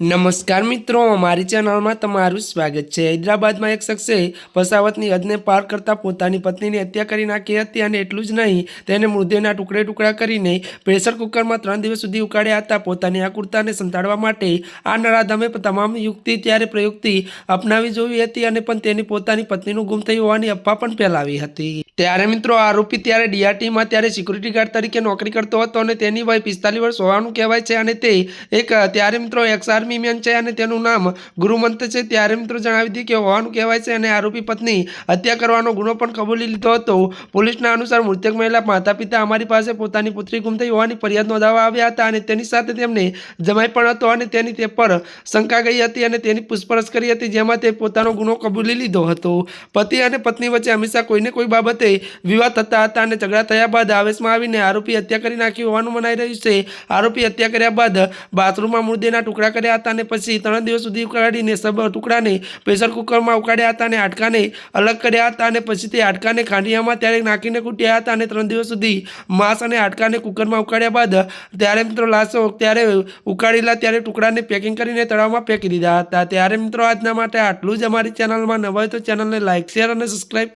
નમસ્કાર મિત્રો મારી ચેનલમાં તમારું સ્વાગત છે. હૈદરાબાદમાં એક શખ્સે પસાવતની હદને પાર કરતાં પોતાની પત્નીની હત્યા કરી નાખી હતી અને એટલું જ નહીં, તેને મૃતદેહના ટુકડે ટુકડા કરીને પ્રેશર કુકરમાં ત્રણ દિવસ સુધી ઉકાળ્યા હતા. પોતાની આકુરતાને સંતાડવા માટે આ નરાધમે તમામ યુક્તિ ત્યારે પ્રયુક્તિ અપનાવી જોઈ હતી અને પણ તેની પોતાની પત્નીનું ગુમ થયું હોવાની અફવા પણ ફેલાવી હતી. ત્યારે મિત્રો આરોપી ત્યારે ડીઆરટીમાં ત્યારે સિક્યુરિટી ગાર્ડ તરીકે નોકરી કરતો હતો અને તેની વય પિસ્તાલીસ વર્ષ હોવાનું કહેવાય છે અને તે એક, ત્યારે મિત્રો એક્સ આર્મી મેન છે અને તેનું નામ ગુરુમંત છે. ત્યારે મિત્રો જણાવી દીધું કે હોવાનું કહેવાય છે અને આરોપી પત્ની હત્યા કરવાનો ગુનો પણ કબૂલી લીધો હતો. પોલીસના અનુસાર મૃતક મહિલા માતા પિતા અમારી પાસે પોતાની પુત્રી ગુમ થઈ હોવાની ફરિયાદ નોંધાવવા આવ્યા હતા અને તેની સાથે તેમને જમાઈ પણ હતો અને તેની તે પર શંકા ગઈ હતી અને તેની પૂછપરછ કરી હતી, જેમાં તે પોતાનો ગુનો કબૂલી લીધો હતો. પતિ અને પત્ની વચ્ચે હંમેશા કોઈને કોઈ બાબતે વિવાદ થતા હતા અને ઝઘડા થયા બાદ આવેશમાં આવીને આરોપી હત્યા કરી નાખી હોવાનું મનાઈ રહ્યું છે. આરોપી હત્યા કર્યા બાદ બાથરૂમમાં મૃતદેહના ટુકડા કર્યા હતા અને પછી ત્રણ દિવસ સુધી ઉકાળીને સબ ટુકડાને પ્રેશર કુકરમાં ઉકાળ્યા હતા અને હાડકાને અલગ કર્યા હતા અને પછી તે હાડકાને ખાંડિયામાં ત્યારે નાખીને કૂટ્યા હતા અને ત્રણ દિવસ સુધી માંસ અને હાડકાને કુકરમાં ઉકાળ્યા બાદ ત્યારે મિત્રો લાશો ત્યારે ઉકાળેલા ત્યારે ટુકડાને પેકિંગ કરીને તળાવમાં ફેંકી દીધા હતા. ત્યારે મિત્રો આજના માટે આટલું જ. અમારી ચેનલમાં નવા હોય તો ચેનલને લાઇક શેર અને સબસ્ક્રાઈબ